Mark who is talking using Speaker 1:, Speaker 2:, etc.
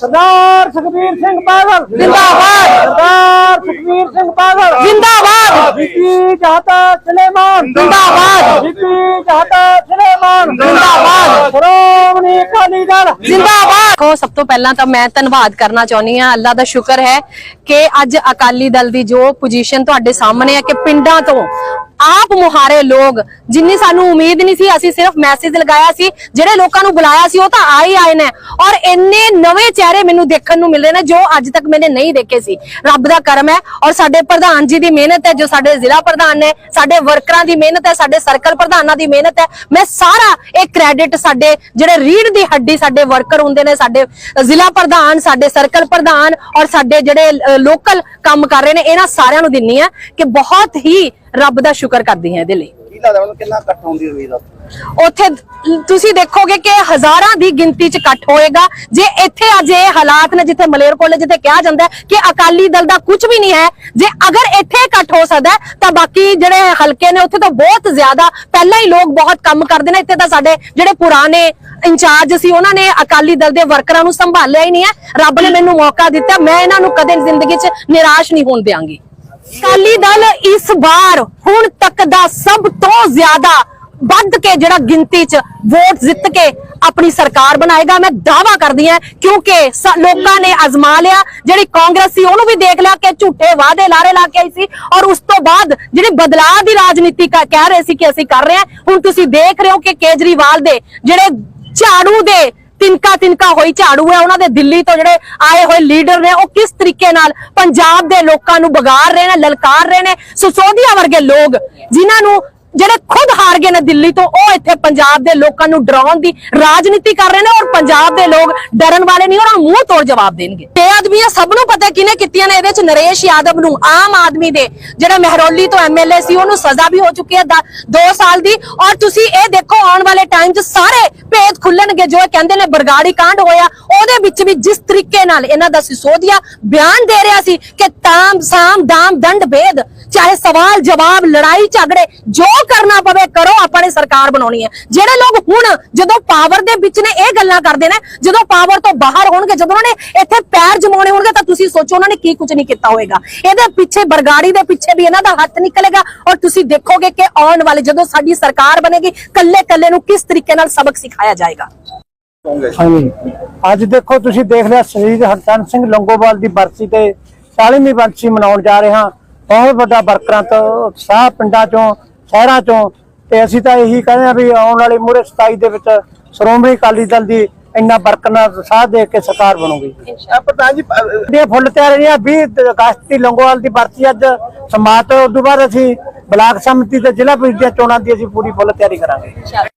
Speaker 1: ਸਰਦਾਰ ਸੁਖਬੀਰ ਸਿੰਘ ਬਾਦਲ
Speaker 2: ਜ਼ਿੰਦਾਬਾਦ।
Speaker 1: ਸਰਦਾਰ ਸੁਖਬੀਰ ਸਿੰਘ ਬਾਦਲ
Speaker 2: ਜ਼ਿੰਦਾਬਾਦ।
Speaker 1: ਬੀਬੀ ਚਾਹਤਾ ਸਲੇਮਾਨ
Speaker 2: ਜ਼ਿੰਦਾਬਾਦ।
Speaker 1: ਬੀਬੀ ਚਾਹਤਾ ਸਲੇਮਾਨ
Speaker 2: ਜ਼ਿੰਦਾਬਾਦ।
Speaker 1: ਸ਼੍ਰੋਮਣੀ ਅਕਾਲੀ ਦਲ
Speaker 2: ਜ਼ਿੰਦਾਬਾਦ ਕੋ ਸਭ ਤੋਂ ਪਹਿਲਾਂ ਤਾਂ ਮੈਂ ਧੰਨਵਾਦ ਕਰਨਾ ਚਾਹੁੰਦੀ ਹਾਂ ਅੱਲਾ ਦਾ ਸ਼ੁਕਰ ਹੈ ਕਿ ਅੱਜ ਅਕਾਲੀ ਦਲ ਦੀ ਜੋ ਪੋਜੀਸ਼ਨ ਤੁਹਾਡੇ ਸਾਹਮਣੇ ਹੈ ਕਿ ਪਿੰਡਾਂ ਤੋਂ ਆਪ ਮੁਹਾਰੇ ਲੋਕ। ਜਿੰਨੀ ਸਾਨੂੰ ਉਮੀਦ ਨਹੀਂ ਸੀ, ਅਸੀਂ ਸਿਰਫ ਮੈਸੇਜ ਲਗਾਇਆ ਸੀ, ਜਿਹੜੇ ਲੋਕਾਂ ਨੂੰ ਬੁਲਾਇਆ ਸੀ, ਉਹ ਤਾਂ ਆ ਹੀ ਆਏ ਨੇ। ਔਰ ਇੰਨੇ ਨਵੇਂ ਚਿਹਰੇ ਮੈਨੂੰ ਦੇਖਣ ਨੂੰ ਮਿਲ ਨੇ, ਜੋ ਅੱਜ ਤੱਕ ਮੈंने ਨਹੀਂ ਦੇਖੇ ਸੀ। ਰੱਬ ਦਾ ਕਰਮ ਹੈ, ਔਰ ਸਾਡੇ ਪ੍ਰਧਾਨ ਜੀ ਦੀ ਮਿਹਨਤ ਹੈ, ਜੋ ਸਾਡੇ ਜ਼ਿਲ੍ਹਾ ਪ੍ਰਧਾਨ ਨੇ, ਸਾਡੇ ਵਰਕਰਾਂ ਦੀ ਮਿਹਨਤ ਹੈ, ਸਾਡੇ ਸਰਕਲ ਪ੍ਰਧਾਨਾਂ ਦੀ ਮਿਹਨਤ ਹੈ, ਮੈਂ ਸਾਰਾ ਇਹ ਕ੍ਰੈਡਿਟ ਸਾਡੇ ਜਿਹੜੇ ਰੀੜ ਦੀ ਹੱਡੀ ਸਾਡੇ ਵਰਕਰ ਹੁੰਦੇ ਨੇ, ਸਾਡੇ ਜ਼ਿਲ੍ਹਾ ਪ੍ਰਧਾਨ, ਸਾਡੇ ਸਰਕਲ ਪ੍ਰਧਾਨ, ਔਰ ਸਾਡੇ ਜਿਹੜੇ ਲੋਕਲ ਕੰਮ ਕਰ ਰਹੇ ਨੇ, ਇਹਨਾਂ ਸਾਰਿਆਂ ਨੂੰ ਦਿੰਨੀ ਆ ਕਿ ਬਹੁਤ ਹੀ ਰੱਬ ਦਾ ਸ਼ੁਕਰ ਕਰਦੀ ਹਾਂ ਇਹਦੇ ਲਈ।
Speaker 3: ਕੀ ਲੱਗਦਾ ਹੁਣ ਕਿੰਨਾ ਇਕੱਠ ਹੋਈ ਦਾ
Speaker 2: ਉੱਥੇ ਤੁਸੀਂ ਦੇਖੋਗੇ ਕਿ ਹਜ਼ਾਰਾਂ ਦੀ ਗਿਣਤੀ ਚ ਇਕੱਠ ਹੋਏਗਾ। ਜੇ ਇੱਥੇ ਅੱਜ ਇਹ ਹਾਲਾਤ ਨੇ ਜਿੱਥੇ ਮਲੇਰਕੋਟਲੇ ਜਿੱਥੇ ਕਿਹਾ ਜਾਂਦਾ ਕਿ ਅਕਾਲੀ ਦਲ ਦਾ ਕੁਝ ਵੀ ਨਹੀਂ ਹੈ ਜੇ ਅਗਰ ਇੱਥੇ ਇਕੱਠ ਹੋ ਸਕਦਾ ਤਾਂ ਬਾਕੀ ਜਿਹੜੇ ਹਲਕੇ ਨੇ ਉੱਥੇ ਤਾਂ ਬਹੁਤ ਜ਼ਿਆਦਾ ਪਹਿਲਾਂ ਹੀ ਲੋਕ ਬਹੁਤ ਕੰਮ ਕਰਦੇ ਨੇ ਇੱਥੇ ਤਾਂ ਸਾਡੇ ਜਿਹੜੇ ਪੁਰਾਣੇ ਇੰਚਾਰਜ ਸੀ ਉਹਨਾਂ ਨੇ ਅਕਾਲੀ ਦਲ ਦੇ ਵਰਕਰਾਂ ਨੂੰ ਸੰਭਾਲਿਆ ਹੀ ਨਹੀਂ ਹੈ। ਰੱਬ ਨੇ ਮੈਨੂੰ ਮੌਕਾ ਦਿੱਤਾ ਮੈਂ ਇਹਨਾਂ ਨੂੰ ਕਦੇ ਜ਼ਿੰਦਗੀ 'ਚ ਨਿਰਾਸ਼ ਨਹੀਂ ਹੋਣ ਦਿਆਂਗੀ। ਅਕਾਲੀ ਦਲ ਇਸ ਵਾਰ ਹੁਣ ਤੱਕ ਦਾ ਸਭ ਤੋਂ ਜ਼ਿਆਦਾ ਵੱਧ ਕੇ ਜਿਹੜਾ ਗਿਣਤੀ 'ਚ ਵੋਟ ਜਿੱਤ ਕੇ ਆਪਣੀ ਸਰਕਾਰ ਬਣਾਏਗਾ। ਮੈਂ ਦਾਵਾ ਕਰਦੀ ਹਾਂ ਕਿਉਂਕਿ ਲੋਕਾਂ ਨੇ ਅਜ਼ਮਾ ਲਿਆ। ਜਿਹੜੀ ਕਾਂਗਰਸ ਸੀ ਉਹਨੂੰ ਵੀ ਦੇਖ ਲਿਆ ਕਿ ਝੂਠੇ ਵਾਅਦੇ ਲਾਰੇ ਲਾ ਕੇ ਆਈ ਸੀ ਔਰ ਉਸ ਤੋਂ ਬਾਅਦ ਜਿਹੜੀ ਬਦਲਾਅ ਦੀ ਰਾਜਨੀਤੀ ਕਹਿ ਰਹੇ ਸੀ ਕਿ ਅਸੀਂ ਕਰ ਰਹੇ ਹਾਂ। ਹੁਣ ਤੁਸੀਂ ਦੇਖ ਰਹੇ ਹੋ ਕਿ ਕੇਜਰੀਵਾਲ ਦੇ ਜਿਹੜੇ ਝਾੜੂ ਦੇ ਤਿਨਕਾ ਤਿਨਕਾ ਹੋਈ ਝਾੜੂ ਹੈ, ਉਹਨਾਂ ਦੇ ਦਿੱਲੀ ਤੋਂ ਜਿਹੜੇ ਆਏ ਹੋਏ ਲੀਡਰ ਨੇ, ਉਹ ਕਿਸ ਤਰੀਕੇ ਨਾਲ ਪੰਜਾਬ ਦੇ ਲੋਕਾਂ ਨੂੰ ਬਗਾੜ ਰਹੇ ਨੇ, ਲਲਕਾਰ ਰਹੇ ਨੇ? ਸਸੋਦੀਆ ਵਰਗੇ ਲੋਕ ਜਿਨ੍ਹਾਂ ਨੂੰ ਜਿਹੜੇ ਖੁਦ ਹਾਰ ਗਏ ਨੇ ਦਿੱਲੀ ਤੋਂ, ਉਹ ਇੱਥੇ ਪੰਜਾਬ ਦੇ ਲੋਕਾਂ ਨੂੰ ਡਰਾਉਣ ਦੀ ਰਾਜਨੀਤੀ ਕਰ ਰਹੇ ਨੇ ਔਰ ਪੰਜਾਬ ਦੇ ਲੋਕ ਡਰਨ ਵਾਲੇ ਨਹੀਂ, ਉਹਨਾਂ ਮੂੰਹ ਤੋੜ ਜਵਾਬ ਦੇਣਗੇ। ਇਹ ਆਦਮੀਆਂ ਸਭ ਨੂੰ ਪਤਾ ਕਿਹਨੇ ਕੀਤੀਆਂ ਨੇ, ਇਹਦੇ ਚ ਨਰੇਸ਼ ਯਾਦਵ ਨੂੰ ਆਮ ਆਦਮੀ ਦੇ, ਜਿਹੜਾ ਮਹਿਰੌਲੀ ਤੋਂ ਐਮਐਲਏ ਸੀ, ਉਹਨੂੰ ਸਜ਼ਾ ਵੀ ਹੋ ਚੁੱਕੀ ਹੈ 2 ਸਾਲ ਦੀ। ਔਰ ਤੁਸੀਂ ਇਹ ਦੇਖੋ, ਆਉਣ ਵਾਲੇ ਟਾਈਮ 'ਚ ਸਾਰੇ ਭੇਦ ਖੁੱਲਣਗੇ ਜੋ ਕਹਿੰਦੇ ਨੇ ਬਰਗਾੜੀ ਕਾਂਡ ਹੋਇਆ। ਉਹਦੇ ਵਿੱਚ ਵੀ ਜਿਸ ਤਰੀਕੇ ਨਾਲ ਇਹਨਾਂ ਦਾ ਸਿਸੋਦੀਆ ਬਿਆਨ ਦੇ ਰਿਹਾ ਸੀ ਕਿ ਤਾਮ ਸਾਮ ਦਾਮ ਦੰਡ ਭੇਦ, ਚਾਹੇ ਸਵਾਲ ਜਵਾਬ, ਲੜਾਈ ਝਗੜੇ, ਜੋ ਕਰਨਾ ਪਵੇ ਕਰੋ, ਆਪਾਂ ਨੇ ਸਰਕਾਰ ਬਣਾਉਣੀ ਹੈ। ਜਿਹੜੇ ਲੋਕ ਹੁਣ ਜਦੋਂ ਪਾਵਰ ਦੇ ਵਿੱਚ ਨੇ, ਇਹ ਗੱਲਾਂ ਕਰਦੇ ਨੇ, ਜਦੋਂ ਪਾਵਰ ਤੋਂ ਬਾਹਰ ਹੋਣਗੇ, ਜਦੋਂ ਉਹਨਾਂ ਨੇ ਇੱਥੇ ਪੈਰ ਜਮਾਉਣੇ ਹੋਣਗੇ ਤਾਂ ਤੁਸੀਂ ਸੋਚੋ ਉਹਨਾਂ ਨੇ ਕੀ ਕੁਝ ਨਹੀਂ ਕੀਤਾ ਹੋਵੇਗਾ। ਇਹਦੇ ਪਿੱਛੇ ਬਰਗਾੜੀ ਦੇ ਪਿੱਛੇ ਵੀ ਇਹਨਾਂ ਦਾ ਹੱਥ ਨਿਕਲੇਗਾ ਔਰ ਤੁਸੀਂ ਦੇਖੋਗੇ ਕਿ ਆਉਣ ਵਾਲੇ ਜਦੋਂ ਸਾਡੀ ਸਰਕਾਰ ਬਣੇਗੀ ਕੱਲੇ ਕੱਲੇ ਨੂੰ ਕਿਸ ਤਰੀਕੇ ਨਾਲ ਸਬਕ ਸਿਖਾਇਆ ਜਾਏਗਾ।
Speaker 1: ਹਾਂਜੀ। ਅੱਜ ਦੇਖੋ ਤੁਸੀਂ ਦੇਖ ਲਿਆ ਸ਼ਹੀਦ ਹਰਚੰਦ ਸਿੰਘ ਲੰਗੋਵਾਲ ਦੀ ਬਰਸੀ ਤੇ 40ਵੀਂ ਬਰਸੀ ਮਨਾਉਣ ਜਾ ਰਹੇ ਹਾਂ। ਬਹੁਤ ਵੱਡਾ ਵਰਕਰਾਂ ਤੋਂ ਉਤਸ਼ਾਹ ਪਿੰਡਾਂ ਚੋਂ, ਸ਼ਹਿਰਾਂ ਚੋਂ। ਤੇ ਅਸੀਂ ਤਾਂ ਇਹੀ ਕਹਿੰਦੇ ਆ ਵੀ ਆਉਣ ਵਾਲੇ ਮੂਰੇ 27 ਦੇ ਵਿੱਚ ਸ਼੍ਰੋਮਣੀ ਅਕਾਲੀ ਦਲ ਦੀ ਇੰਨਾ ਵਰਕਰ ਨਾਲ ਸਾਥ ਦੇ ਕੇ ਸਰਕਾਰ ਬਣੂਗੀ।
Speaker 3: ਪ੍ਰਧਾਨ ਜੀ
Speaker 1: ਇਹ ਫੁੱਲ ਤਿਆਰ ਰਹੀਆਂ 20 ਅਗਸਤ ਦੀ ਲੰਗੋਵਾਲ ਦੀ ਬਰਸੀ ਅੱਜ ਸਮਾਤ ਤੋਂ ਬਾਅਦ ਅਸੀਂ ਬਲਾਕ ਸਮਿਤੀ ਤੇ ਜ਼ਿਲ੍ਹਾ ਪ੍ਰੀਸ਼ਦ ਦੀਆਂ ਚੋਣਾਂ ਦੀ ਅਸੀਂ ਪੂਰੀ ਫੁੱਲ ਤਿਆਰੀ ਕਰਾਂਗੇ।